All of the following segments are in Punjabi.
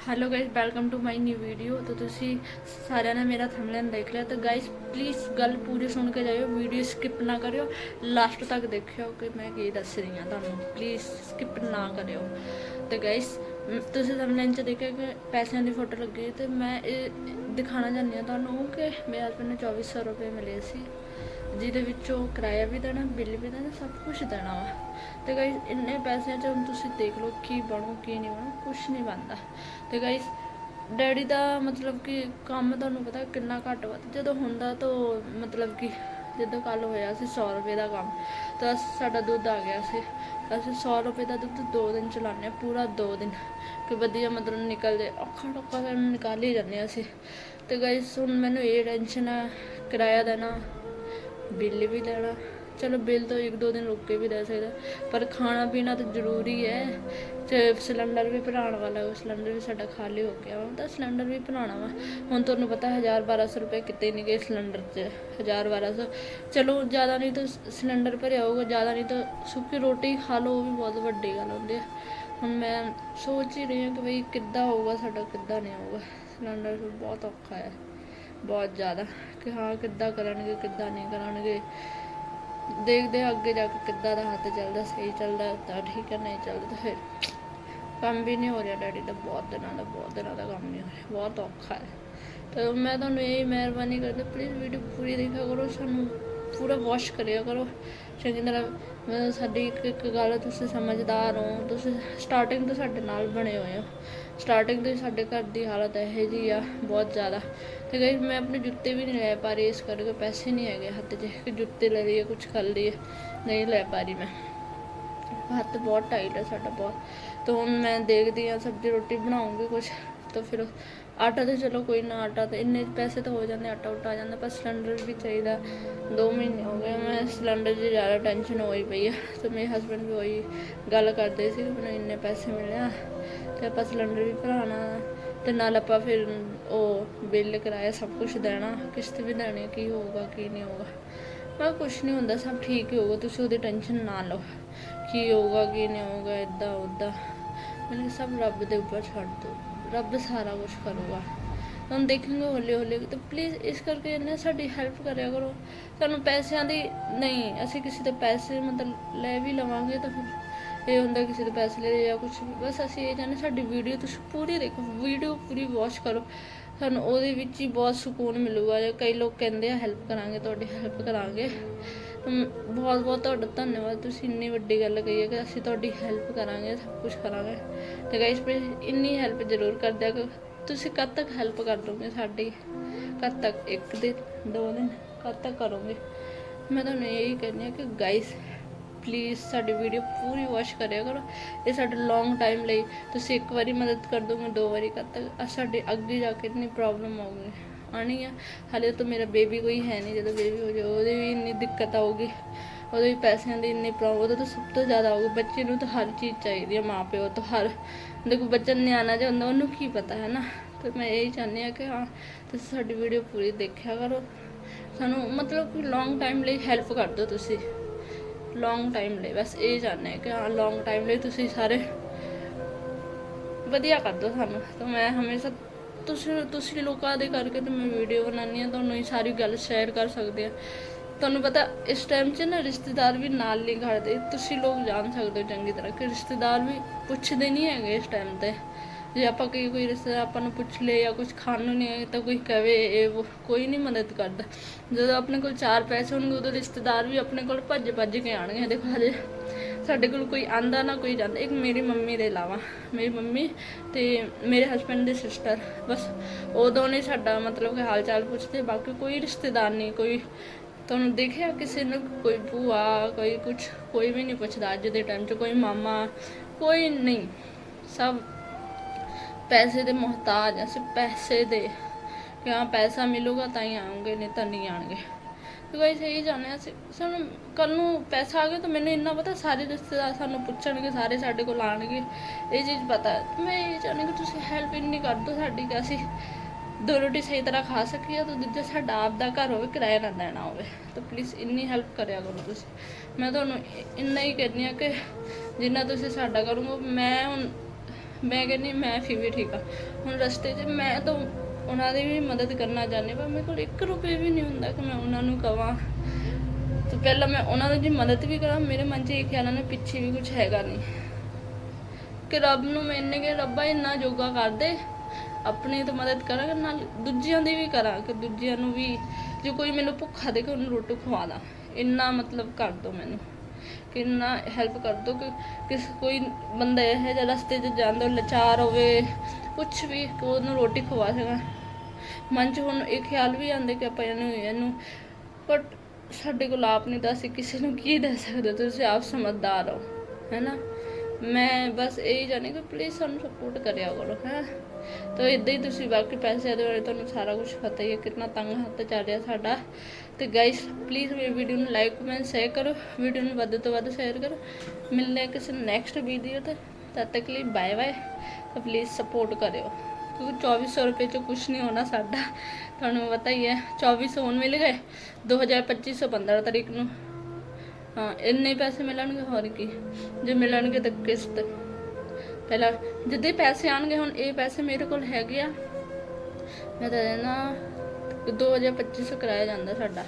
Hello guys welcome to my new video ਤਾਂ ਤੁਸੀਂ ਸਾਰਿਆਂ ਨੇ ਮੇਰਾ ਥੰਬਨੇਲ ਦੇਖ ਲਿਆ ਤਾਂ ਗਾਇਸ ਪਲੀਜ਼ ਗੱਲ ਪੂਰੀ ਸੁਣ ਕੇ ਜਾਇਓ ਵੀਡੀਓ ਸਕਿਪ ਨਾ ਕਰਿਓ ਲਾਸਟ ਤੱਕ ਦੇਖਿਓ ਕਿ ਮੈਂ ਕੀ ਦੱਸ ਰਹੀ ਹਾਂ ਤੁਹਾਨੂੰ ਪਲੀਜ਼ ਸਕਿਪ ਨਾ ਕਰਿਓ ਤੇ ਗਾਇਸ ਤੁਸੀਂ ਥੰਬਨੇਲ 'ਚ ਦੇਖਿਆ ਕਿ ਪੈਸਿਆਂ ਦੀ ਫੋਟੋ ਲੱਗੀ ਹੈ ਤੇ ਮੈਂ ਇਹ ਦਿਖਾਣਾ ਚਾਹੁੰਦੀ ਹਾਂ ਤੁਹਾਨੂੰ ਕਿ ਮੇਰੇ ਹਸਬੰਦ ਨੂੰ 2400 ਰੁਪਏ ਮਿਲੇ ਸੀ ਜਿਹਦੇ ਵਿੱਚੋਂ ਕਿਰਾਇਆ ਵੀ ਦੇਣਾ, ਬਿੱਲ ਵੀ ਦੇਣਾ, ਸਭ ਕੁਝ ਦੇਣਾ ਵਾ। ਤੇ ਗਾਇਸ ਇੰਨੇ ਪੈਸਿਆਂ 'ਚ ਹੁਣ ਤੁਸੀਂ ਦੇਖ ਲਓ ਕੀ ਬਣੂ, ਕੀ ਨਹੀਂ ਬਣੂ ਕੁਝ ਨਹੀਂ ਬਣਦਾ। ਤੇ ਗਾਇਸ ਡੈਡੀ ਦਾ ਮਤਲਬ ਕਿ ਕੰਮ ਤੁਹਾਨੂੰ ਪਤਾ ਕਿੰਨਾ ਘੱਟ ਵਾ। ਜਦੋਂ ਹੁੰਦਾ ਤਾਂ ਮਤਲਬ ਕਿ ਜਦੋਂ ਕੱਲ ਹੋਇਆ ਸੀ 100 ਰੁਪਏ ਦਾ ਕੰਮ, ਤਾਂ ਸਾਡਾ ਦੁੱਧ ਆ ਗਿਆ ਸੀ। ਅਸੀਂ 100 ਰੁਪਏ ਦਾ ਦੁੱਧ 2 ਦਿਨ ਚਲਾਉਂਦੇ ਹਾਂ, ਪੂਰਾ 2 ਦਿਨ। ਕਿ ਵਧੀਆ ਮਤਲਬ ਨਿਕਲਦੇ, ਔਖਾ ਟੋਕਾ ਸਾਨੂੰ ਨਿਕਾਲ ਹੀ ਜਾਂਦੇ ਹਾਂ ਅਸੀਂ। ਤੇ ਗਾਇਸ ਹੁਣ ਮੈਨੂੰ ਇਹ ਟੈਨਸ਼ਨ ਆ, ਕਿਰਾਇਆ ਦੇਣਾ ਬਿੱਲ ਵੀ ਲੈਣਾ। ਚਲੋ ਬਿੱਲ ਤਾਂ ਇੱਕ ਦੋ ਦਿਨ ਰੁਕ ਕੇ ਵੀ ਦੇ ਸਕਦਾ, ਪਰ ਖਾਣਾ ਪੀਣਾ ਤਾਂ ਜ਼ਰੂਰੀ ਹੈ। ਤੇ ਸਿਲੰਡਰ ਵੀ ਭਰਾਉਣ ਵਾਲਾ, ਉਹ ਸਿਲੰਡਰ ਵੀ ਸਾਡਾ ਖਾਲੀ ਹੋ ਗਿਆ ਹੁਣ ਤਾਂ ਸਿਲੰਡਰ ਵੀ ਭਰਾਉਣਾ ਵਾ। ਹੁਣ ਤੁਹਾਨੂੰ ਪਤਾ 1000 1200 ਰੁਪਏ ਕਿਤੇ ਨਹੀਂ ਗਏ ਸਿਲੰਡਰ 'ਚ 1000 1200 ਚਲੋ ਜ਼ਿਆਦਾ ਨਹੀਂ ਤਾਂ ਸਿਲੰਡਰ ਭਰਿਆ ਹੋਊਗਾ, ਜ਼ਿਆਦਾ ਨਹੀਂ ਤਾਂ ਸੁੱਕੀ ਰੋਟੀ ਖਾ ਲਓ, ਉਹ ਵੀ ਬਹੁਤ ਵੱਡੀ ਗੱਲ ਹੁੰਦੀ ਹੈ। ਹੁਣ ਮੈਂ ਸੋਚ ਹੀ ਰਹੀ ਹਾਂ ਕਿ ਬਈ ਕਿੱਦਾਂ ਹੋਊਗਾ, ਸਾਡਾ ਕਿੱਦਾਂ ਨਹੀਂ ਹੋਊਗਾ। ਸਿਲੰਡਰ ਬਹੁਤ ਔਖਾ ਹੈ। ਬਹੁਤ ਜ਼ਿਆਦਾ ਕਿ ਹਾਂ ਕਿੱਦਾਂ ਕਰਨਗੇ, ਕਿੱਦਾਂ ਨਹੀਂ ਕਰਨਗੇ। ਦੇਖਦੇ ਹਾਂ ਅੱਗੇ ਜਾ ਕੇ ਕਿੱਦਾਂ ਦਾ ਹੱਥ ਚੱਲਦਾ, ਸਹੀ ਚੱਲਦਾ, ਤਾਂ ਠੀਕ ਹੈ, ਨਹੀਂ ਚੱਲਦਾ ਤਾਂ ਫਿਰ ਕੰਮ ਵੀ ਨਹੀਂ ਹੋ ਰਿਹਾ ਡੈਡੀ ਦਾ, ਬਹੁਤ ਦਿਨਾਂ ਦਾ, ਬਹੁਤ ਦਿਨਾਂ ਦਾ ਕੰਮ ਨਹੀਂ ਹੋ ਰਿਹਾ, ਬਹੁਤ ਔਖਾ ਹੈ। ਤਾਂ ਮੈਂ ਤੁਹਾਨੂੰ ਇਹ ਮਿਹਰਬਾਨੀ ਕਰਦਾ ਪਲੀਜ਼ ਵੀਡੀਓ ਪੂਰੀ ਦੇਖਿਆ ਕਰੋ ਸਾਨੂੰ। ਪੂਰਾ ਵਾਸ਼ ਕਰਿਆ ਕਰੋ। ਚੰਗੀ ਤਰ੍ਹਾਂ ਮਤਲਬ ਸਾਡੀ ਇੱਕ ਇੱਕ ਗੱਲ ਤੁਸੀਂ ਸਮਝਦਾਰ ਹੋ। ਤੁਸੀਂ ਸਟਾਰਟਿੰਗ ਤੋਂ ਸਾਡੇ ਨਾਲ ਬਣੇ ਹੋਏ ਹੋ। ਸਟਾਰਟਿੰਗ ਤੋਂ ਸਾਡੇ ਘਰ ਦੀ ਹਾਲਤ ਇਹੋ ਜਿਹੀ ਆ, ਬਹੁਤ ਜ਼ਿਆਦਾ। ਤੇ ਗਈ, ਮੈਂ ਆਪਣੇ ਜੁੱਤੇ ਵੀ ਨਹੀਂ ਲੈ ਪਾ ਰਹੀ, ਇਸ ਕਰਕੇ ਪੈਸੇ ਨਹੀਂ ਹੈਗੇ ਹੱਥ 'ਚ। ਕਿ ਜੁੱਤੇ ਲੈ ਲਈਏ ਕੁਝ ਕਰ ਲਈਏ। ਨਹੀਂ ਲੈ ਪਾ ਰਹੀ ਮੈਂ। ਹੱਥ ਬਹੁਤ ਟਾਈਟ ਹੈ ਸਾਡਾ ਬਹੁਤ। ਤਾਂ ਹੁਣ ਮੈਂ ਦੇਖਦੀ ਆ ਸਬਜ਼ੀ ਰੋਟੀ ਬਣਾਉਂਗੀ ਕੁਝ ਤਾਂ ਫਿਰ ਆਟਾ ਤੇ ਚਲੋ ਕੋਈ ਨਾ, ਆਟਾ ਤੇ ਇੰਨੇ ਪੈਸੇ ਤਾਂ ਹੋ ਜਾਂਦੇ, ਆਟਾ ਉਟਾ ਆ ਜਾਂਦਾ, ਪਰ ਸਿਲੰਡਰ ਵੀ ਚਾਹੀਦਾ। 2 ਮਹੀਨੇ ਹੋ ਗਏ, ਮੈਂ ਸਿਲੰਡਰ ਦੀ ਜ਼ਿਆਦਾ ਟੈਨਸ਼ਨ ਹੋਈ ਪਈ ਆ। ਤੇ ਮੇਰੇ ਹਸਬੰਡ ਵੀ ਉਹੀ ਗੱਲ ਕਰਦੇ ਸੀ, ਮੈਨੂੰ ਇੰਨੇ ਪੈਸੇ ਮਿਲਿਆ ਤੇ ਆਪਾਂ ਸਿਲੰਡਰ ਵੀ ਭਰਾਣਾ ਤੇ ਨਾਲ ਆਪਾਂ ਫਿਰ ਉਹ ਬਿੱਲ ਕਿਰਾਇਆ, ਸਭ ਕੁਝ ਦੇਣਾ, ਕਿਸ਼ਤ ਵੀ ਦੇਣੀ, ਕੀ ਹੋਊਗਾ, ਕੀ ਨਹੀਂ ਹੋਊਗਾ। ਮੈਂ ਕੁਝ ਨਹੀਂ ਹੁੰਦਾ, ਸਭ ਠੀਕ ਹੀ ਹੋਊਗਾ, ਤੁਸੀਂ ਉਹਦੀ ਟੈਨਸ਼ਨ ਨਾ ਲਓ। ਕੀ ਹੋਊਗਾ, ਕੀ ਨਹੀਂ ਹੋਊਗਾ ਇਦਾਂ ਉਦਾਂ ਮੈਨੂੰ ਸਭ ਰੱਬ ਦੇ ਉੱਪਰ ਛੱਡ ਦਿਓ। ਰੱਬ ਸਾਰਾ ਕੁਝ ਕਰੂਗਾ। ਹੁਣ ਦੇਖਾਂਗੇ ਹੌਲੀ ਹੌਲੀ ਤਾਂ ਪਲੀਜ਼ ਇਸ ਕਰਕੇ ਨਾ ਸਾਡੀ ਹੈਲਪ ਕਰਿਆ ਕਰੋ। ਸਾਨੂੰ ਪੈਸਿਆਂ ਦੀ ਨਹੀਂ, ਅਸੀਂ ਕਿਸੇ ਦੇ ਪੈਸੇ ਮਤਲਬ ਲੈ ਵੀ ਲਵਾਂਗੇ ਤਾਂ ਫਿਰ ਇਹ ਹੁੰਦਾ ਕਿਸੇ ਦੇ ਪੈਸੇ ਲੈ ਲਏ ਜਾਂ ਕੁਝ ਬਸ ਅਸੀਂ ਇਹ ਚਾਹੁੰਦੇ ਸਾਡੀ ਵੀਡੀਓ ਤੁਸੀਂ ਪੂਰੀ ਦੇਖੋ ਵੀਡੀਓ ਪੂਰੀ ਵਾਚ ਕਰੋ। ਸਾਨੂੰ ਉਹਦੇ ਵਿੱਚ ਹੀ ਬਹੁਤ ਸਕੂਨ ਮਿਲੂਗਾ। ਜੇ ਕਈ ਲੋਕ ਕਹਿੰਦੇ ਆ ਹੈਲਪ ਕਰਾਂਗੇ, ਤੁਹਾਡੀ ਹੈਲਪ ਕਰਾਂਗੇ। ਬਹੁਤ ਬਹੁਤ ਤੁਹਾਡਾ ਧੰਨਵਾਦ, ਤੁਸੀਂ ਇੰਨੀ ਵੱਡੀ ਗੱਲ ਕਹੀ ਹੈ ਕਿ ਅਸੀਂ ਤੁਹਾਡੀ ਹੈਲਪ ਕਰਾਂਗੇ, ਸਭ ਕੁਝ ਕਰਾਂਗੇ। ਤੇ ਗਾਇਸ ਪਲੀਜ਼ ਇੰਨੀ ਹੈਲਪ ਜ਼ਰੂਰ ਕਰ ਦਿਆ ਕਰੋ। ਤੁਸੀਂ ਕਦ ਤੱਕ ਹੈਲਪ ਕਰ ਦੋਗੇ ਸਾਡੀ? ਕਦ ਤੱਕ? ਇੱਕ ਦਿਨ, ਦੋ ਦਿਨ, ਕਦ ਤੱਕ ਕਰੋਗੇ? ਮੈਂ ਤੁਹਾਨੂੰ ਇਹੀ ਕਹਿੰਦੀ ਹਾਂ ਕਿ ਗਾਇਸ ਪਲੀਜ਼ ਸਾਡੀ ਵੀਡੀਓ ਪੂਰੀ ਵਾਚ ਕਰਿਆ ਕਰੋ। ਇਹ ਸਾਡੇ ਲੌਂਗ ਟਾਈਮ ਲਈ ਤੁਸੀਂ ਇੱਕ ਵਾਰੀ ਮਦਦ ਕਰ ਦੋਗੇ, ਦੋ ਵਾਰੀ ਕਦ ਤੱਕ? ਸਾਡੇ ਅੱਗੇ ਜਾ ਕੇ ਇਤਨੀ ਪ੍ਰੋਬਲਮ ਆਉਗੀ। ਆਣੀ ਆ। ਹਾਲੇ ਤਾਂ ਮੇਰਾ ਬੇਬੀ ਕੋਈ ਹੈ ਨਹੀਂ, ਜਦੋਂ ਬੇਬੀ ਹੋ ਜਾਵੇ ਉਹਦੇ ਵੀ ਇੰਨੀ ਦਿੱਕਤ ਆਊਗੀ, ਉਹਦੇ ਵੀ ਪੈਸਿਆਂ ਦੀ ਇੰਨੀ ਪ੍ਰੋਬਲਮ ਉਹਦਾ ਤਾਂ ਸਭ ਤੋਂ ਜ਼ਿਆਦਾ ਆਊਗੀ। ਬੱਚੇ ਨੂੰ ਤਾਂ ਹਰ ਚੀਜ਼ ਚਾਹੀਦੀ ਹੈ ਮਾਂ ਪਿਓ ਤੋਂ ਹਰ, ਦੇਖੋ ਬੱਚਾ ਨਿਆਣਾ ਜਿਹਾ ਹੁੰਦਾ, ਉਹਨੂੰ ਕੀ ਪਤਾ ਹੈ ਨਾ ਤੇ ਮੈਂ ਇਹ ਚਾਹੁੰਦੀ ਹਾਂ ਕਿ ਹਾਂ, ਤੁਸੀਂ ਸਾਡੀ ਵੀਡੀਓ ਪੂਰੀ ਦੇਖਿਆ ਕਰੋ। ਸਾਨੂੰ ਮਤਲਬ ਕਿ ਲੌਂਗ ਟਾਈਮ ਲਈ ਹੈਲਪ ਕਰ ਦਿਓ ਤੁਸੀਂ। ਲੌਂਗ ਟਾਈਮ ਲਈ, ਬਸ ਇਹ ਚਾਹੁੰਦੇ ਹਾਂ ਕਿ ਹਾਂ ਲੌਂਗ ਟਾਈਮ ਲਈ ਤੁਸੀਂ ਸਾਰੇ ਵਧੀਆ ਕਰ ਦਿਓ ਸਾਨੂੰ। ਤਾਂ ਮੈਂ ਹਮੇਸ਼ਾ ਤੁਸੀਂ ਤੁਸੀਂ ਲੋਕਾਂ ਦੇ ਕਰਕੇ ਤੇ ਮੈਂ ਵੀਡੀਓ ਬਣਾਉਂਦੀ ਹਾਂ, ਤੁਹਾਨੂੰ ਇਹ ਸਾਰੀ ਗੱਲ ਸ਼ੇਅਰ ਕਰ ਸਕਦੇ ਆ ਤੁਹਾਨੂੰ ਪਤਾ ਇਸ ਟਾਈਮ 'ਚ ਨਾ ਰਿਸ਼ਤੇਦਾਰ ਵੀ ਨਾਲ ਨਹੀਂ ਖੜਦੇ ਤੁਸੀਂ ਲੋਕ ਜਾਣ ਸਕਦੇ ਹੋ ਚੰਗੀ ਤਰ੍ਹਾਂ। ਕਿ ਰਿਸ਼ਤੇਦਾਰ ਵੀ ਪੁੱਛਦੇ ਨਹੀਂ ਹੈਗੇ ਇਸ ਟਾਈਮ ਤੇ। ਜੇ ਆਪਾਂ ਕੋਈ ਕੋਈ ਰਿਸ਼ਤੇਦਾਰ ਆਪਾਂ ਨੂੰ ਪੁੱਛ ਲੇ ਜਾਂ ਕੁਝ ਖਾਣ ਨੂੰ ਨਹੀਂ ਹੈ ਤਾਂ ਕੋਈ ਕਵੇ, ਇਹ ਕੋਈ ਨਹੀਂ ਮਦਦ ਕਰਦਾ। ਜਦੋਂ ਆਪਣੇ ਕੋਲ ਚਾਰ ਪੈਸੇ ਹੋਣਗੇ, ਉਦੋਂ ਰਿਸ਼ਤੇਦਾਰ ਵੀ ਆਪਣੇ ਕੋਲ ਭੱਜ ਭੱਜ ਕੇ ਆਣਗੇ ਦੇਖੋ ਹਜੇ। ਸਾਡੇ ਕੋਲ ਕੋਈ ਆਂਦਾ ਨਾ ਕੋਈ ਜਾਂਦਾ। ਇੱਕ ਮੇਰੀ ਮੰਮੀ ਦੇ ਇਲਾਵਾ, ਮੇਰੀ ਮੰਮੀ ਤੇ ਮੇਰੇ ਹਸਬੰਡ ਦੇ ਸਿਸਟਰ ਬਸ ਉਹ ਦੋਨੇ ਸਾਡਾ ਮਤਲਬ ਕਿ ਹਾਲ ਚਾਲ ਪੁੱਛਦੇ, ਬਾਕੀ ਕੋਈ ਰਿਸ਼ਤੇਦਾਰ ਨਹੀਂ, ਕੋਈ ਤੁਹਾਨੂੰ ਦੇਖਿਆ ਕਿਸੇ ਨੂੰ ਕੋਈ ਭੂਆ, ਕੋਈ ਕੁਝ ਕੋਈ ਵੀ ਨਹੀਂ ਪੁੱਛਦਾ ਅੱਜ ਦੇ ਟਾਈਮ 'ਚ, ਕੋਈ ਮਾਮਾ, ਕੋਈ ਨਹੀਂ। ਸਭ ਪੈਸੇ ਦੇ ਮੁਹਤਾਜ, ਅਸੀਂ ਪੈਸੇ ਦੇ ਕਿ ਹਾਂ ਪੈਸਾ ਮਿਲੂਗਾ ਤਾਂ ਹੀ ਆਉਂਗੇ, ਨਹੀਂ ਤਾਂ ਨਹੀਂ ਆਣਗੇ ਤੇ ਇਹੀ ਸਹੀ ਜਾਣਿਆ ਸੀ ਸਾਨੂੰ ਕੱਲ ਨੂੰ ਪੈਸਾ ਆ ਗਿਆ ਤਾਂ ਮੈਨੂੰ ਇੰਨਾ ਪਤਾ, ਸਾਰੇ ਰਿਸ਼ਤੇਦਾਰ ਸਾਨੂੰ ਪੁੱਛਣਗੇ, ਸਾਰੇ ਸਾਡੇ ਕੋਲ ਆਣਗੇ ਇਹ ਚੀਜ਼ ਪਤਾ ਮੈਂ ਇਹ ਚਾਹੁੰਦੀ ਕਿ ਤੁਸੀਂ ਹੈਲਪ ਇੰਨੀ ਕਰ ਦਿਓ ਸਾਡੀ ਕਿ ਅਸੀਂ ਦੋ ਰੋਟੀ ਸਹੀ ਤਰ੍ਹਾਂ ਖਾ ਸਕੀਏ ਤਾਂ ਦੂਜਾ ਸਾਡਾ ਆਪ ਦਾ ਘਰ ਹੋਵੇ ਕਿਰਾਇਆ ਨਾ ਦੇਣਾ ਹੋਵੇ। ਤਾਂ ਪਲੀਜ਼ ਇੰਨੀ ਹੈਲਪ ਕਰਿਆ ਕਰੋ ਤੁਸੀਂ। ਮੈਂ ਤੁਹਾਨੂੰ ਇੰਨਾ ਹੀ ਕਹਿੰਦੀ ਆ ਕਿ ਜਿੰਨਾ ਤੁਸੀਂ ਸਾਡਾ ਕਰੋਗੇ, ਮੈਂ ਹੁਣ ਮੈਂ ਕਹਿੰਦੀ ਮੈਂ ਫਿਰ ਵੀ ਠੀਕ ਆ ਹੁਣ ਰਸਤੇ 'ਚ ਮੈਂ ਤਾਂ ਉਹਨਾਂ ਦੀ ਵੀ ਮਦਦ ਕਰਨਾ ਚਾਹੁੰਦੀ ਪਰ ਮੇਰੇ ਕੋਲ 1 ਰੁਪਏ ਵੀ ਨਹੀਂ ਹੁੰਦਾ ਕਿ ਮੈਂ ਉਹਨਾਂ ਨੂੰ ਕਵਾਂ। ਤੇ ਪਹਿਲਾਂ ਮੈਂ ਉਹਨਾਂ ਦੀ ਮਦਦ ਵੀ ਕਰਾਂ, ਮੇਰੇ ਮਨ 'ਚ ਇਹ ਖਿਆਲ ਆਉਂਦਾ ਪਿੱਛੇ ਵੀ ਕੁਝ ਹੈਗਾ ਨਹੀਂ। ਕਿ ਰੱਬ ਨੂੰ ਮੈਂ ਇੰਨੇ ਕਿ ਰੱਬਾ ਇੰਨਾ ਜੋਗਾ ਕਰ ਦੇ ਆਪਣੀ ਤਾਂ ਮਦਦ ਕਰਾਂ ਨਾਲ ਦੂਜਿਆਂ ਦੀ ਵੀ ਕਰਾਂ, ਕਿ ਦੂਜਿਆਂ ਨੂੰ ਵੀ ਜੇ ਕੋਈ ਮੈਨੂੰ ਭੁੱਖਾ ਦੇ ਕੇ ਉਹਨੂੰ ਰੋਟੀ ਖਵਾ ਦਾਂ। ਇੰਨਾ ਮਤਲਬ ਕਰ ਦੋ ਮੈਨੂੰ, ਕਿ ਇੰਨਾ ਹੈਲਪ ਕਰ ਦੋ ਕਿ ਕਿਸ ਕੋਈ ਬੰਦਾ ਇਹ ਹੈ ਜਿਹੜਾ ਰਸਤੇ 'ਚ ਜਾਂਦਾ, ਲਾਚਾਰ ਹੋਵੇ ਕੁਝ ਵੀ, ਕਿ ਉਹਨੂੰ ਰੋਟੀ ਖਵਾ ਸਕਾਂ। ਮਨ 'ਚ ਹੁਣ ਇਹ ਖਿਆਲ ਵੀ ਆਉਂਦੇ ਕਿ ਆਪਾਂ ਇਹਨੂੰ ਇਹਨੂੰ ਬਟ ਸਾਡੇ ਕੋਲ ਆਪ ਨਹੀਂ ਤਾਂ ਅਸੀਂ ਕਿਸੇ ਨੂੰ ਕੀ ਦੇ ਸਕਦੇ? ਤੁਸੀਂ ਆਪ ਸਮਝਦਾਰ ਹੋ, ਹੈਨਾ? ਮੈਂ ਬਸ ਇਹ ਜਾਣੇ ਕਿ ਪਲੀਜ਼ ਸਾਨੂੰ ਸਪੋਰਟ ਕਰਿਆ ਕਰੋ, ਹੈ? ਤਾਂ ਇਦਾਂ ਹੀ ਤੁਸੀਂ ਬਾਕੀ ਪੈਸੇ ਦੇ ਬਾਰੇ ਤੁਹਾਨੂੰ ਸਾਰਾ ਕੁਝ ਪਤਾ ਹੀ ਹੈ, ਕਿੰਨਾ ਤੰਗ ਹੱਥ ਚੱਲ ਰਿਹਾ ਸਾਡਾ। ਤੇ ਗਾਇਸ ਪਲੀਜ਼ ਮੇਰੀ ਵੀਡੀਓ ਨੂੰ ਲਾਈਕ ਕਮੈਂਟ ਸ਼ੇਅਰ ਕਰੋ। ਵੀਡੀਓ ਨੂੰ ਵੱਧ ਤੋਂ ਵੱਧ ਸ਼ੇਅਰ ਕਰੋ। ਮਿਲਦੇ ਹਾਂ ਕਿਸੇ ਨੈਕਸਟ ਵੀਡੀਓ ਤੇ। ਤਦ ਤੱਕ ਲਈ ਬਾਏ ਬਾਏ ਤਾਂ ਪਲੀਜ਼ ਸਪੋਰਟ ਕਰਿਓ। ਕਿਉਂਕਿ 2400 ਰੁਪਏ ਚ ਕੁਝ ਨਹੀਂ ਹੋਣਾ ਸਾਡਾ ਤੁਹਾਨੂੰ ਪਤਾ ਹੀ ਹੈ 2400 ਹੁਣ ਮਿਲ ਗਏ 2025 15 ਤਰੀਕ ਨੂੰ ਹਾਂ ਇੰਨੇ ਪੈਸੇ ਮਿਲਣਗੇ ਹੋਰ ਕੀ ਜੇ ਮਿਲਣਗੇ ਤਾਂ ਕਿਸ਼ਤ ਪਹਿਲਾਂ ਜਿੱਦੇ ਪੈਸੇ ਆਣਗੇ ਹੁਣ ਇਹ ਪੈਸੇ ਮੇਰੇ ਕੋਲ ਹੈਗੇ ਆ ਮੈਂ ਤਾਂ ਦੇਣਾ 2250 ਕਿਰਾਇਆ ਜਾਂਦਾ ਸਾਡਾ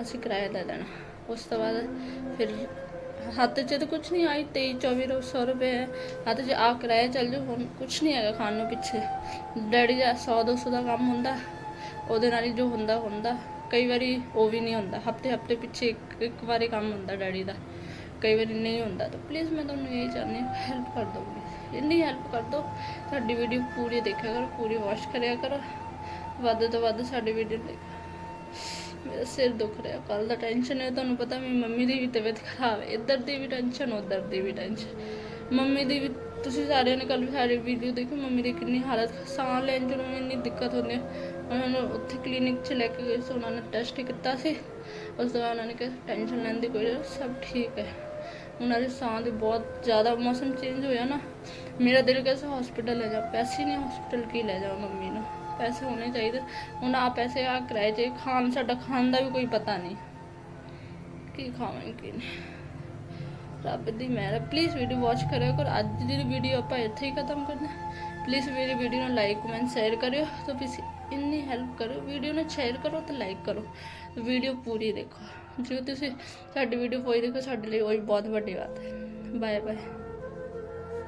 ਅਸੀਂ ਕਿਰਾਇਆ ਦੇ ਦੇਣਾ ਉਸ ਤੋਂ ਬਾਅਦ ਫਿਰ ਹੱਥ 'ਚ ਤਾਂ ਕੁਝ ਨਹੀਂ ਆਈ 23 24 ਸੌ ਰੁਪਏ ਹੈ। ਹੱਥ 'ਚ ਆ ਕਿਰਾਇਆ ਚੱਲ ਜਾਓ ਹੁਣ ਕੁਝ ਨਹੀਂ ਹੈਗਾ ਖਾਣ ਨੂੰ ਪਿੱਛੇ। ਡੈਡੀ ਦਾ 100 200 ਦਾ ਕੰਮ ਹੁੰਦਾ, ਉਹਦੇ ਨਾਲ ਹੀ ਜੋ ਹੁੰਦਾ ਹੁੰਦਾ। ਕਈ ਵਾਰੀ ਉਹ ਵੀ ਨਹੀਂ ਹੁੰਦਾ, ਹਫ਼ਤੇ ਹਫ਼ਤੇ ਪਿੱਛੇ ਇੱਕ ਇੱਕ ਵਾਰੀ ਕੰਮ ਹੁੰਦਾ ਡੈਡੀ ਦਾ। ਕਈ ਵਾਰੀ ਨਹੀਂ ਹੁੰਦਾ, ਤਾਂ ਪਲੀਜ਼ ਮੈਂ ਤੁਹਾਨੂੰ ਇਹ ਚਾਹੁੰਦੀ ਹਾਂ ਹੈਲਪ ਕਰ ਦਿਓ please। ਇੰਨੀ ਹੈਲਪ ਕਰ ਦਿਓ, ਸਾਡੀ ਵੀਡੀਓ ਪੂਰੀ ਦੇਖਿਆ ਕਰੋ, ਪੂਰੀ ਵਾਚ ਕਰਿਆ ਕਰੋ। ਵੱਧ ਤੋਂ ਵੱਧ ਸਾਡੀ ਵੀਡੀਓ ਦੇਖੋ ਮੇਰਾ ਸਿਰ ਦੁਖ ਰਿਹਾ। ਕੱਲ ਦਾ ਟੈਨਸ਼ਨ ਹੈ, ਤੁਹਾਨੂੰ ਪਤਾ ਮੇਰੀ ਮੰਮੀ ਦੀ ਵੀ ਤਬੀਅਤ ਖਰਾਬ ਹੈ। ਇੱਧਰ ਦੀ ਵੀ ਟੈਨਸ਼ਨ ਉੱਧਰ ਦੀ ਵੀ ਟੈਨਸ਼ਨ ਮੰਮੀ ਦੀ ਵੀ, ਤੁਸੀਂ ਸਾਰਿਆਂ ਨੇ ਕੱਲ ਸਾਰੀ ਵੀਡੀਓ ਦੇਖੀ, ਮੰਮੀ ਦੀ ਕਿੰਨੀ ਹਾਲਤ ਸਾਹ ਲੈਣ 'ਚ ਉਹਨਾਂ ਨੂੰ ਇੰਨੀ ਦਿੱਕਤ ਹੁੰਦੀ ਹੈ। ਉਹਨਾਂ ਨੂੰ ਉੱਥੇ ਕਲੀਨਿਕ 'ਚ ਲੈ ਕੇ ਗਏ ਸੀ, ਉਹਨਾਂ ਨੇ ਟੈਸਟ ਕੀਤਾ ਸੀ। ਉਸ ਤੋਂ ਬਾਅਦ ਉਹਨਾਂ ਨੇ ਕਿਹਾ ਟੈਨਸ਼ਨ ਲੈਣ ਦੀ ਕੋਈ ਸਭ ਠੀਕ ਹੈ। ਉਹਨਾਂ ਦੇ ਸਾਹ ਦੇ ਬਹੁਤ ਜ਼ਿਆਦਾ ਮੌਸਮ ਚੇਂਜ ਹੋਇਆ ਨਾ। ਮੇਰਾ ਦਿਲ ਕਹਿੰਦਾ ਹਸਪੀਟਲ ਲੈ ਜਾ। ਪੈਸੇ ਨਹੀਂ ਹਸਪੀਟਲ ਕੀ ਲੈ ਜਾ ਮੰਮੀ ਨੂੰ। ਪੈਸੇ ਹੋਣੇ ਚਾਹੀਦੇ ਹੁਣ ਆ ਪੈਸੇ ਆ ਕਿਰਾਏ 'ਚ ਖਾਣ ਸਾਡਾ ਖਾਣ ਦਾ ਵੀ ਕੋਈ ਪਤਾ ਨਹੀਂ ਕੀ ਖਾਵਾਂਗੇ ਕੀ ਨਹੀਂ ਰੱਬ ਦੀ ਮਿਹਰ ਪਲੀਜ਼ ਵੀਡੀਓ ਵਾਚ ਕਰਿਓ ਕਰ ਅੱਜ ਦੀ ਵੀਡੀਓ ਆਪਾਂ ਇੱਥੇ ਹੀ ਖਤਮ ਕਰਨਾ ਪਲੀਜ਼ ਮੇਰੀ ਵੀਡੀਓ ਨੂੰ ਲਾਈਕ ਕਮੈਂਟ ਸ਼ੇਅਰ ਕਰਿਓ ਤਾਂ ਪਲੀਜ਼ ਇੰਨੀ ਹੈਲਪ ਕਰੋ ਵੀਡੀਓ ਨੂੰ ਸ਼ੇਅਰ ਕਰੋ ਤੇ ਲਾਈਕ ਕਰੋ ਵੀਡੀਓ ਪੂਰੀ ਦੇਖੋ ਜੇ ਤੁਸੀਂ ਸਾਡੀ ਵੀਡੀਓ ਪੂਰੀ ਦੇਖੋ ਸਾਡੇ ਲਈ ਉਹ ਵੀ ਬਹੁਤ ਵੱਡੀ ਬਾਤ ਹੈ ਬਾਏ ਬਾਏ